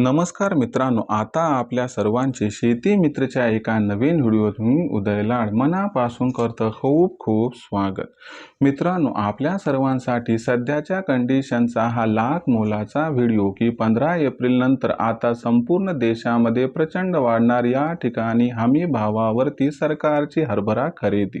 नमस्कार मित्रांनो आता आपल्या सर्वांचे शेती मित्रच्या एका नवीन व्हिडिओतून उदयलाड मनापासून करतं खूप खूप स्वागत. मित्रांनो आपल्या सर्वांसाठी सध्याच्या कंडिशनचा हा लाख मोलाचा व्हिडिओ की पंधरा एप्रिल नंतर आता संपूर्ण देशामध्ये प्रचंड वाढणार या ठिकाणी हमी भावावरती सरकारची हरभरा खरेदी.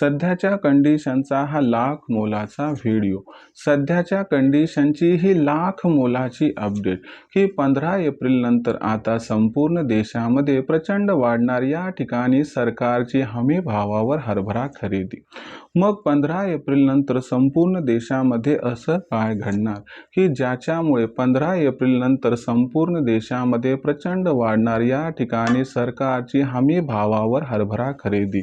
सध्याच्या कंडिशनचा हा लाख मोलाचा व्हिडिओ. सध्याच्या कंडिशनची ही लाख मोलाची अपडेट की पंधरा एप्रिल नंतर आता संपूर्ण देशामध्ये प्रचंड वाढणार या ठिकाणी सरकारची हमी भावावर हरभरा खरेदी. मग पंधरा एप्रिल नंतर संपूर्ण देशामध्ये असं काय घडणार? की ज्याच्यामुळे पंधरा एप्रिल नंतर संपूर्ण देशामध्ये प्रचंड वाढणार या ठिकाणी सरकारची हमी भावावर हरभरा खरेदी.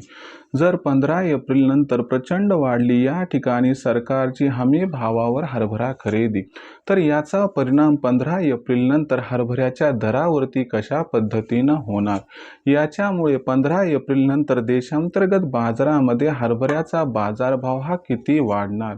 जर पंधरा एप्रिल नंतर प्रचंड वाढली या ठिकाणी सरकारची हमी भावावर हरभरा खरेदी. तर याचा परिणाम पंधरा एप्रिल नंतर हरभऱ्याच्या दरावरती कशा पद्धतीनं होणार? याच्यामुळे पंधरा एप्रिल नंतर देशांतर्गत बाजारामध्ये हरभऱ्याचा बाजारभाव हा किती वाढणार?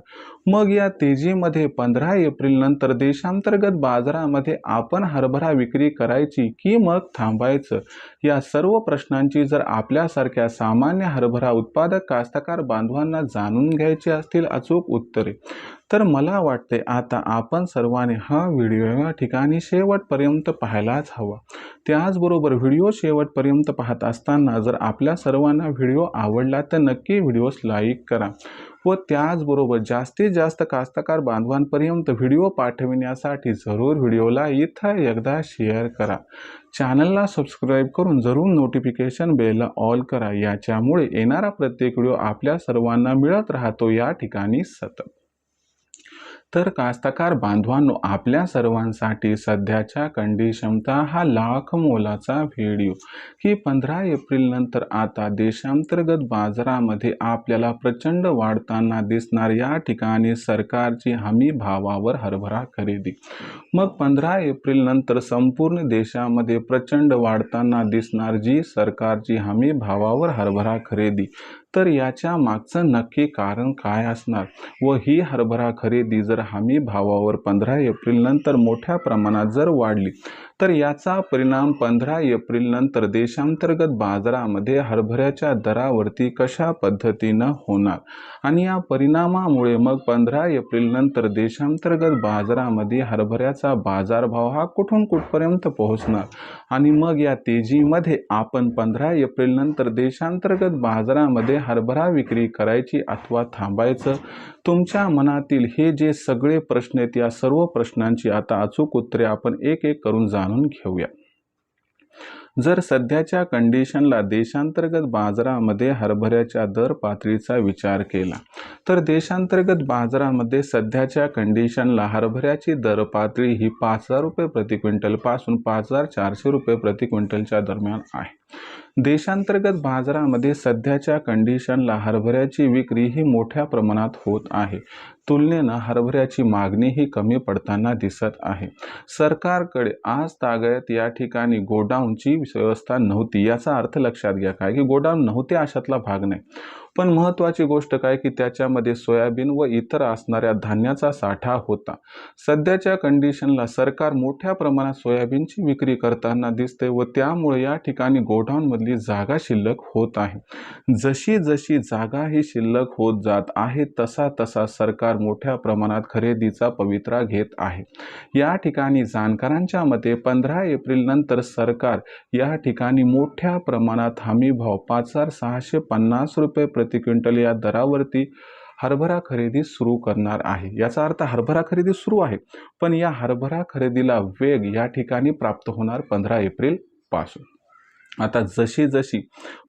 मग या तेजीमध्ये पंधरा एप्रिल नंतर देशांतर्गत बाजारामध्ये आपण हरभरा विक्री करायची की मग थांबायचं? या सर्व प्रश्नांची जर आपल्यासारख्या सामान्य हरभरा उत्पादक कास्तकार बांधवांना जाणून घ्यायची असतील अचूक उत्तरे. तर मला वाटते आता आपण सर्वांनी हा व्हिडिओ या ठिकाणी शेवटपर्यंत पाहायलाच हवा. त्याचबरोबर व्हिडिओ शेवटपर्यंत पाहत असताना जर आपल्या सर्वांना व्हिडिओ आवडला तर नक्की व्हिडिओस लाईक करा व त्याचबरोबर जास्तीत जास्त कास्तकार बांधवांपर्यंत व्हिडिओ पाठविण्यासाठी जरूर व्हिडिओला इथं एकदा शेअर करा. चॅनलला सबस्क्राईब करून जरूर नोटिफिकेशन बेलला ऑल करा. याच्यामुळे येणारा प्रत्येक व्हिडिओ आपल्या सर्वांना मिळत राहतो या ठिकाणी सतत. तर कास्तकार बांधवांनो आपल्या सर्वांसाठी सध्याच्या कंडिशनचा हा लाख मोलाचा व्हिडिओ की पंधरा एप्रिल नंतर आता देशांतर्गत बाजारामध्ये आपल्याला प्रचंड वाढताना दिसणार या ठिकाणी सरकारची हमी भावावर हरभरा खरेदी. मग पंधरा एप्रिल नंतर संपूर्ण देशामध्ये प्रचंड वाढताना दिसणार जी सरकारची हमी भावावर हरभरा खरेदी. तर याच्या मागचं नक्की कारण काय असणार? व ही हरभरा खरेदी जर हमी भावावर पंधरा एप्रिल नंतर मोठ्या प्रमाणात जर वाढली तर याचा परिणाम पंधरा एप्रिल नंतर देशांतर्गत बाजारामध्ये हरभऱ्याच्या दरावरती कशा पद्धतीनं होणार? आणि या परिणामामुळे मग पंधरा एप्रिल नंतर देशांतर्गत बाजारामध्ये हरभऱ्याचा बाजारभाव हा कुठून कुठपर्यंत पोहोचणार? आणि मग या तेजीमध्ये आपण पंधरा एप्रिल नंतर देशांतर्गत बाजारामध्ये हरभरा विक्री करायची अथवा थांबायचं? तुमच्या मनातील हे जे सगळे प्रश्न आहेत या सर्व प्रश्नांची आता अचूक उत्तरे आपण एक एक करून जाणून घेऊया. जर सध्याच्या कंडिशनला देशांतर्गत बाजारामध्ये हरभऱ्याच्या दर पातळीचा विचार केला तर देशांतर्गत बाजारामध्ये सध्याच्या कंडिशनला हरभऱ्याची दर पातळी ही पाच हजार रुपये प्रति क्विंटलपासून पाच हजार चारशे रुपये प्रति क्विंटलच्या दरम्यान आहे. देशांतर्गत बाजारामध्ये सध्याच्या कंडिशनला हरभऱ्याची विक्री ही मोठ्या प्रमाणात होत आहे. तुलनेनं हरभऱ्याची मागणी ही कमी पडताना दिसत आहे. सरकारकडे आज तागायत या ठिकाणी गोडाऊनची व्यवस्था नव्हती याचा अर्थ लक्षात घ्या काय की गोडाऊन नव्हते अशातला भाग नाही. पण महत्त्वाची गोष्ट काय की त्याच्यामध्ये सोयाबीन व इतर असणाऱ्या धान्याचा साठा होता. सध्याच्या कंडिशनला सरकार मोठ्या प्रमाणात सोयाबीनची विक्री करताना दिसते व त्यामुळे या ठिकाणी गोडाऊनमधली जागा शिल्लक होत आहे. जशी जशी जागा ही शिल्लक होत जात आहे तसा तसा सरकार मोठ्या प्रमाणात खरेदीचा पवित्रा घेत आहे. या ठिकाणी जाणकारांच्या मते पंधरा एप्रिल नंतर सरकार या ठिकाणी मोठ्या प्रमाणात हमीभाव पाच हजार सहाशे पन्नास रुपये प्रति क्विंटल या दरावरती हरभरा खरेदी सुरू करणार आहे. याचा अर्थ हरभरा खरेदी सुरू आहे पण या हरभरा खरेदीला वेग या ठिकाणी प्राप्त होणार पंधरा एप्रिलपासून. आता जशी जशी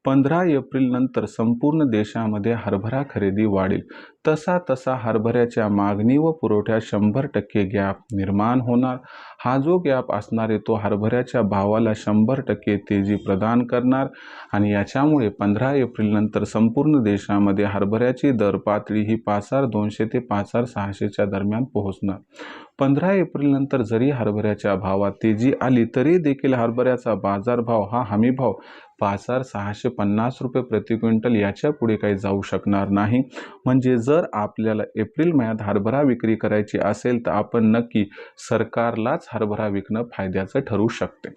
पंधरा एप्रिल नंतर संपूर्ण देशामध्ये हरभरा खरेदी वाढेल तसा तसा हरभऱ्याच्या मागणी व पुरवठ्यात शंभर टक्के गॅप निर्माण होणार. हा जो गॅप असणार आहे तो हरभऱ्याच्या भावाला शंभर टक्के तेजी प्रदान करणार आणि याच्यामुळे पंधरा एप्रिल नंतर संपूर्ण देशामध्ये हरभऱ्याची दर पातळी ही पाच हजार दोनशे ते पाच हजार सहाशेच्या दरम्यान पोहोचणार. पंधरा एप्रिल नंतर जरी हरभऱ्याच्या भावात तेजी आली तरी देखील हरभऱ्याचा बाजारभाव हा हमीभाव. पाच हजार सहाशे पन्नास रुपये प्रति क्विंटल याच्यापुढे काही जाऊ शकणार नाही. म्हणजे जर आपल्याला एप्रिल महिन्यात हरभरा विक्री करायची असेल तर आपण नक्की सरकारलाच हरभरा विकणं फायद्याचं ठरू शकते.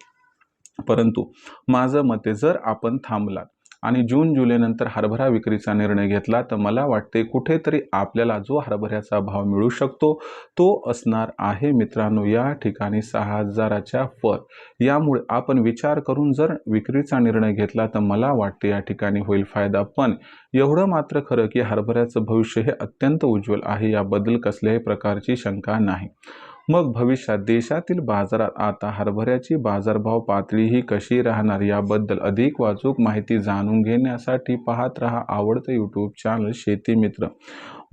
परंतु माझं मते जर आपण थांबलात आणि जून जुलैनंतर हरभरा विक्रीचा निर्णय घेतला तर मला वाटते कुठेतरी आपल्याला जो हरभऱ्याचा भाव मिळू शकतो तो असणार आहे मित्रांनो या ठिकाणी सहा हजाराच्या वर. यामुळे आपण विचार करून जर विक्रीचा निर्णय घेतला तर मला वाटते या ठिकाणी होईल फायदा. पण एवढं मात्र खरं की हरभऱ्याचं भविष्य हे अत्यंत उज्ज्वल आहे याबद्दल कसल्याही प्रकारची शंका नाही. मग भविष्यात देशातील बाजारात आता हरभऱ्याची बाजारभाव पातळी ही कशी राहणार याबद्दल अधिक वाचूक माहिती जाणून घेण्यासाठी पाहत रहा आवडतं यूट्यूब चॅनल शेती मित्र.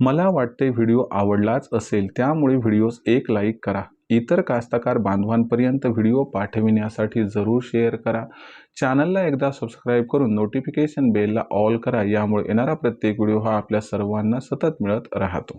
मला वाटते व्हिडिओ आवडलाच असेल त्यामुळे व्हिडिओस एक लाईक करा. इतर कास्तकार बांधवांपर्यंत व्हिडिओ पाठविण्यासाठी जरूर शेअर करा. चॅनलला एकदा सबस्क्राईब करून नोटिफिकेशन बेलला ऑल करा यामुळे येणारा प्रत्येक व्हिडिओ हा आपल्या सर्वांना सतत मिळत राहतो.